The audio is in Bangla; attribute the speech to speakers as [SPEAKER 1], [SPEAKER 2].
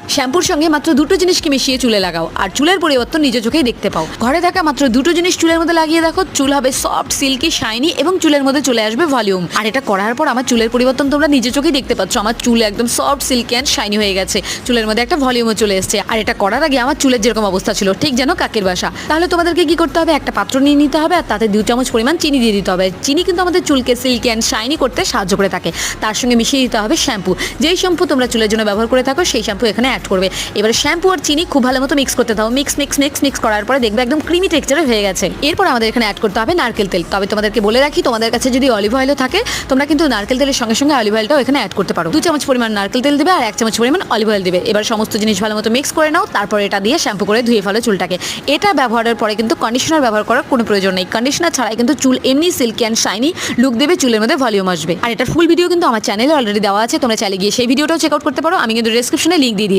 [SPEAKER 1] শ্যাম্পুর সঙ্গে মাত্র দুটো জিনিসকে মিশিয়ে চুলে লাগাও, আর চুলের পরিবর্তন নিজে চোখেই দেখতে পাও। ঘরে থাকা মাত্র দুটো জিনিস চুলের মধ্যে লাগিয়ে দেখো, চুল হবে সফট সিল্কি শাইনি এবং চুলের মধ্যে চলে আসবে ভলিউম আর এটা করার পর আমার চুলের পরিবর্তন তোমরা নিজে চোখেই দেখতে পাচ্ছ, আমার চুল একদম সফট সিল্কি অ্যান্ড শাইনি হয়ে গেছে। চুলের মধ্যে একটা ভলিউমও চলে এসেছে। আর এটা করার আগে আমার চুলের যেরকম অবস্থা ছিল, ঠিক যেন কাকের বাসা। তাহলে তোমাদেরকে কি করতে হবে? একটা পাত্র নিয়ে নিতে হবে, আর তাতে দু চামচ পরিমাণ চিনি দিয়ে দিতে হবে। চিনি কিন্তু আমাদের চুলকে সিল্কি অ্যান্ড শাইনি করতে সাহায্য করে থাকে। তার সঙ্গে মিশিয়ে দিতে হবে শ্যাম্পু। যেই শ্যাম্পু তোমরা চুলের জন্য ব্যবহার করে থাকো, সেই শ্যাম্পু এখানে অ্যাড করবে। এবারে শ্যাম্পু আর চিনি খুব ভালো মতো মিক্স করতে দাও। মিক্স মিক্স মিক্স মিক্স করার পরে দেখবে একদম ক্রিমি টেক্সচারে হয়ে গেছে। এরপর আমাদের এখানে অ্যাড করতে হবে নারকেল তেল। তবে তোমাদেরকে বলে রাখি, তোমাদের কাছে যদি অলিভ অয়েলও থাকে, তোমরা কিন্তু নারকেল তেলের সঙ্গে সঙ্গে অলিভ অয়েলটাও এখানে অ্যাড করতে পারো। দু চামচ পরিমাণ নারকেল তেল দেবে আর এক চামচ পরিমাণ অলিভ অয়েল দেবে। এবার সমস্ত জিনিস ভালো মতো মিক্স করে নাও, তারপর এটা দিয়ে শ্যাম্পু করে ধুয়ে ফেলো চুলটাকে। এটা ব্যবহারের পরে কিন্তু কন্ডিশনার ব্যবহার করার কোনো প্রয়োজন নেই। কন্ডিশনার ছাড়াই কিন্তু চুল এমনি সিল্কি অ্যান্ড শাইনি লুক দেবে, চুলের মধ্যে ভলিউম আসবে। আর এটার ফুল ভিডিও কিন্তু আমার চ্যানেলে অলরেডি দেওয়া আছে। তোমরা চাইলে গিয়ে সেই ভিডিওটাও চেক আউট করতে পারো। আমি কিন্তু ডিসক্রিপশনে লিঙ্ক দিয়ে